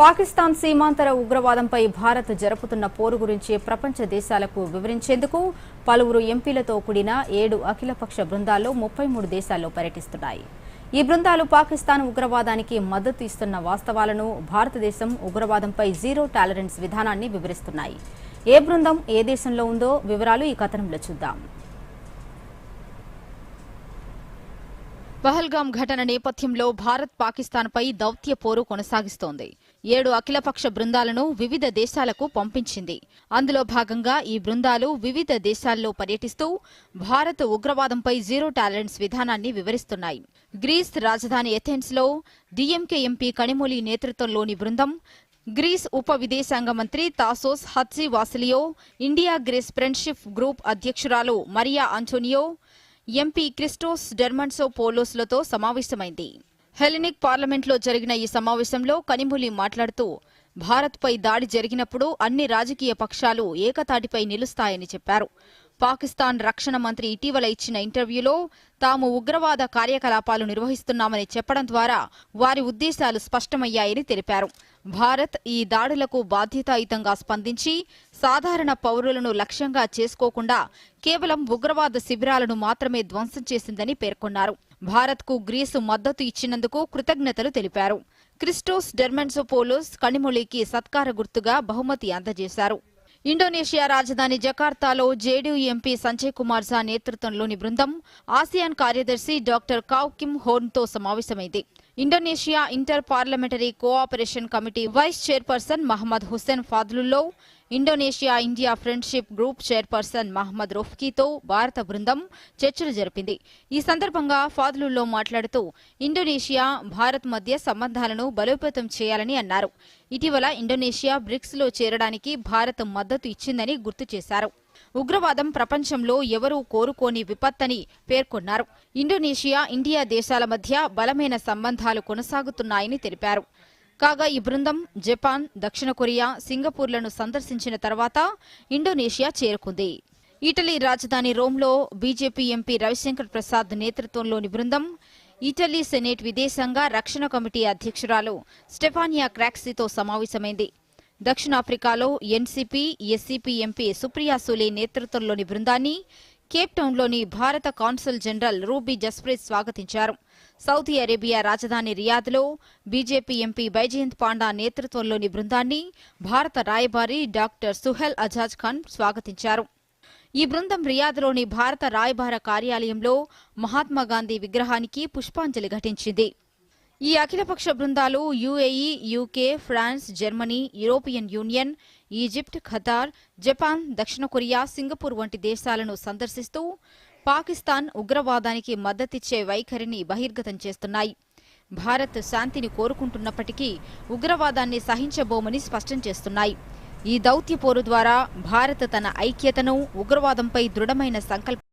పాకిస్తాన్ సీమాంతర ఉగ్రవాదంపై భారత్ జరుపుతున్న పోరు గురించి ప్రపంచ దేశాలకు వివరించేందుకు పలువురు ఎంపీలతో కూడిన ఏడు అఖిలపక్ష బృందాల్లో ముప్పై మూడు దేశాల్లో పర్యటిస్తున్నాయి. ఈ బృందాలు పాకిస్తాన్ ఉగ్రవాదానికి మద్దతు ఇస్తున్న వాస్తవాలను భారతదేశం ఉగ్రవాదంపై జీరో టాలరెన్స్ విధానాన్ని వివరిస్తున్నాయి. ఏ బృందం ఏ దేశంలో ఉందో వివరాలు ఈ కథనంలో చూద్దాం. పహల్గాం ఘటన నేపథ్యంలో భారత్ పాకిస్తాన్పై దౌత్య పోరు కొనసాగిస్తోంది. ఏడు అఖిలపక్ష బృందాలను వివిధ దేశాలకు పంపించింది. అందులో భాగంగా ఈ బృందాలు వివిధ దేశాల్లో పర్యటిస్తూ భారత్ ఉగ్రవాదంపై జీరో టాలరెన్స్ విధానాన్ని వివరిస్తున్నాయి. గ్రీస్ రాజధాని ఎథెన్స్లో డిఎంకే ఎంపీ కణిమూలి నేతృత్వంలోని బృందం గ్రీస్ ఉప విదేశాంగ మంత్రి Tasos Hatzivasileiou India Greece friendship group అధ్యక్షురాలు మరియా అంటోనియో ఎంపీ క్రిస్టోస్ డెర్మన్సో పోలోస్లతో సమావేశమైంది. హెలెనిక్ పార్లమెంట్లో జరిగిన ఈ సమావేశంలో కనిమూలి మాట్లాడుతూ భారత్పై దాడి జరిగినప్పుడు అన్ని రాజకీయ పక్షాలు ఏకతాటిపై నిలుస్తాయని చెప్పారు. పాకిస్తాన్ రక్షణ మంత్రి ఇటీవల ఇచ్చిన ఇంటర్వ్యూలో తాము ఉగ్రవాద కార్యకలాపాలు నిర్వహిస్తున్నామని చెప్పడం ద్వారా వారి ఉద్దేశాలు స్పష్టమయ్యాయని తెలిపారు. భారత్ ఈ దాడులకు బాధ్యతాయుతంగా స్పందించి సాధారణ పౌరులను లక్ష్యంగా చేసుకోకుండా కేవలం ఉగ్రవాద శిబిరాలను మాత్రమే ధ్వంసం చేసిందని పేర్కొన్నారు. భారత్కు గ్రీసు మద్దతు ఇచ్చినందుకు కృతజ్ఞతలు తెలిపారు. క్రిస్టోస్ డెర్మెన్సోపోలోస్ కణిమొళికి సత్కార గుర్తుగా బహుమతి అందజేశారు. ఇండోనేషియా రాజధాని జకార్తాలో జేడీయూ ఎంపీ సంజయ్ కుమార్ ఝా నేతృత్వంలోని బృందం ఆసియాన్ కార్యదర్శి డాక్టర్ కావ్ కిమ్ హోర్న్తో సమావేశమైంది. Indonesia inter parliamentary cooperation committee vice chairperson Muhammad Hussein ఫాద్లుల్లో Indonesia India friendship group chairperson Muhammad రొఫ్కీతో భారత బృందం చర్చలు జరిపింది. ఈ సందర్భంగా ఫాద్లుల్లో మాట్లాడుతూ ఇండోనేషియా భారత్ మధ్య సంబంధాలను బలోపేతం చేయాలని అన్నారు. ఇటీవల ఇండోనేషియా బ్రిక్స్లో చేరడానికి భారత్ మద్దతు ఇచ్చిందని గుర్తు చేశారు. ఉగ్రవాదం ప్రపంచంలో ఎవరూ కోరుకోని విపత్తని పేర్కొన్నారు. ఇండోనేషియా ఇండియా దేశాల మధ్య బలమైన సంబంధాలు కొనసాగుతున్నాయని తెలిపారు. కాగా ఈ బృందం జపాన్ దక్షిణ కొరియా సింగపూర్లను సందర్శించిన తర్వాత ఇండోనేషియా చేరుకుంది. ఇటలీ రాజధాని రోమ్లో బీజేపీ ఎంపీ రవిశంకర్ ప్రసాద్ నేతృత్వంలోని బృందం ఇటలీ సెనేట్ విదేశాంగ రక్షణ కమిటీ అధ్యక్షురాలు స్టెఫానియా క్రాక్సీతో సమావేశమైంది. దక్షిణాఫ్రికాలో NCP SCP MP Supriya Sule నేతృత్వంలోని బృందాన్ని కేప్ టౌన్లోని భారత కాన్సుల్ జనరల్ రూబీ జస్ప్రీత్ స్వాగతించారు. సౌదీ అరేబియా రాజధాని రియాద్లో బీజేపీ ఎంపీ బైజయంత్ పాండా నేతృత్వంలోని బృందాన్ని భారత రాయబారి డాక్టర్ సుహెల్ అజాజ్ ఖాన్ స్వాగతించారు. ఈ బృందం రియాద్లోని భారత రాయబార కార్యాలయంలో మహాత్మాగాంధీ విగ్రహానికి పుష్పాంజలి ఘటించింది. ఈ అఖిలపక్ష బృందాలు UAE UK France Germany European Union Egypt Qatar Japan దక్షిణ కొరియా సింగపూర్ వంటి దేశాలను సందర్శిస్తూ పాకిస్తాన్ ఉగ్రవాదానికి మద్దతిచ్చే వైఖరిని బహిర్గతం చేస్తున్నాయి. భారత్ శాంతిని కోరుకుంటున్నప్పటికీ ఉగ్రవాదాన్ని సహించబోమని స్పష్టం చేస్తున్నాయి. ఈ దౌత్య పోరు ద్వారా భారత్ తన ఐక్యతను ఉగ్రవాదంపై దృఢమైన సంకల్పం